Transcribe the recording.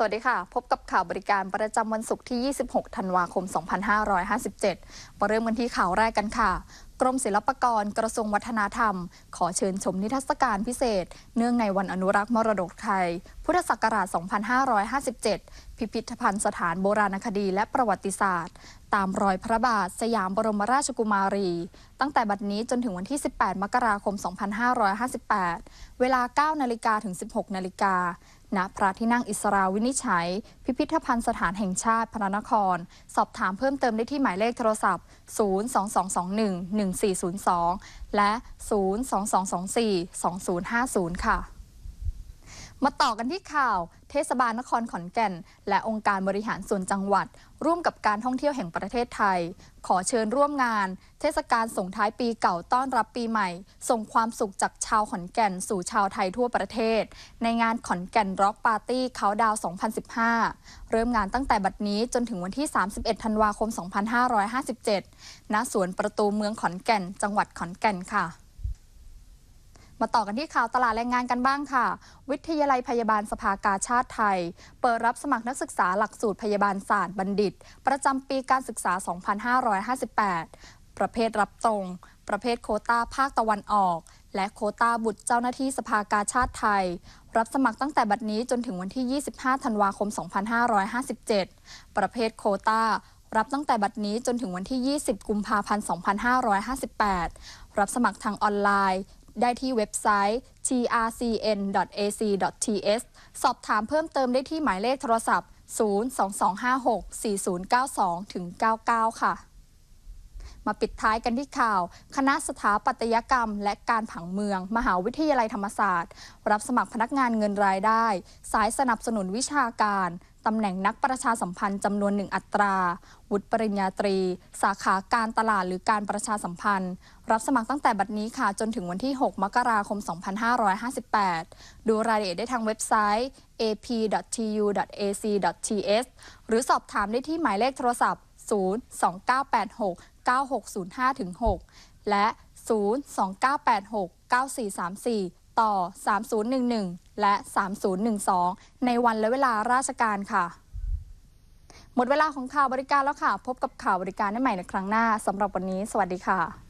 สวัสดีค่ะ พบกับข่าวบริการประจำวันศุกร์ที่ 26 ธันวาคม 2557 มาเริ่มกันที่ข่าวแรกกันค่ะ กรมศิลปากรกระทรวงวัฒนธรรม ขอเชิญชมนิทรรศการพิเศษ เนื่องในวันอนุรักษ์มรดกไทย พุทธศักราช 2557 พิพิธภัณฑ์สถานโบราณคดีและประวัติศาสตร์ ตามรอยพระบาทสยามบรมราชกุมารี ตั้งแต่บัดนี้จนถึงวันที่ 18 มกราคม 2558 เวลา 9 นาฬิกาถึง 16 นาฬิกาณพระที่นั่งอิสราวินิจฉัย พิพิธภัณฑ์สถานแห่งชาติพระนคร สอบถามเพิ่มเติมได้ที่หมายเลขโทรศัพท์ 022211402 และ 022242050 ค่ะ มาต่อกันที่ข่าว เทศบาลนครขอนแก่น และองค์การบริหารส่วนจังหวัด ร่วมกับการท่องเที่ยวแห่งประเทศไทย ขอเชิญร่วมงาน เทศกาลส่งท้ายปีเก่าต้อนรับปีใหม่ ส่งความสุขจากชาวขอนแก่นสู่ชาวไทยทั่วประเทศ ในงานขอนแก่นร็อกปาร์ตี้เขาดาว 2015 เริ่มงานตั้งแต่บัดนี้จนถึงวันที่ 31 ธันวาคม 2557 ณ สวนประตูเมืองขอนแก่น จังหวัดขอนแก่นค่ะ มาต่อกันที่ข่าวตลาดแรงงานกันบ้างค่ะ วิทยาลัยพยาบาลสภากาชาติไทย เปิดรับสมัครนักศึกษาหลักสูตรพยาบาลศาสตร์บัณฑิต ประจำปีการศึกษา 2558 ประเภทรับตรง ประเภทโคต้าภาคตะวันออก และโคต้าบุตรเจ้าหน้าที่สภากาชาติไทย รับสมัครตั้งแต่บัดนี้จนถึงวันที่ 25 ธันวาคม 2557 ประเภทโคต้ารับตั้งแต่บัดนี้จนถึงวันที่ 20 กุมภาพันธ์ 2558 รับสมัครทางออนไลน์ ได้ที่เว็บไซต์ trcn.ac.th สอบถามเพิ่มเติมได้ที่หมายเลขโทรศัพท์ 022564092-99 ค่ะ มาปิดท้ายกันที่ข่าว คณะสถาปัตยกรรม และการผังเมือง มหาวิทยาลัยธรรมศาสตร์ รับสมัครพนักงานเงินรายได้ สายสนับสนุนวิชาการตำแหน่งนักประชาสัมพันธ์จำนวนหนึ่งอัตรา วุฒิปริญญาตรี สาขาการตลาดหรือการประชาสัมพันธ์ รับสมัครตั้งแต่บัดนี้ค่ะ จนถึงวันที่ 6 มกราคม 2558 ดูรายละเอียดได้ทางเว็บไซต์ ap.tu.ac.th หรือสอบถามได้ที่หมายเลขโทรศัพท์ 02986 9605-6 และ 02986-9434 ต่อ 3011 และ 3012 ในวันและเวลาราชการค่ะ หมดเวลาของข่าวบริการแล้วค่ะ พบกับข่าวบริการได้ใหม่ในครั้งหน้าสำหรับวันนี้ สวัสดีค่ะ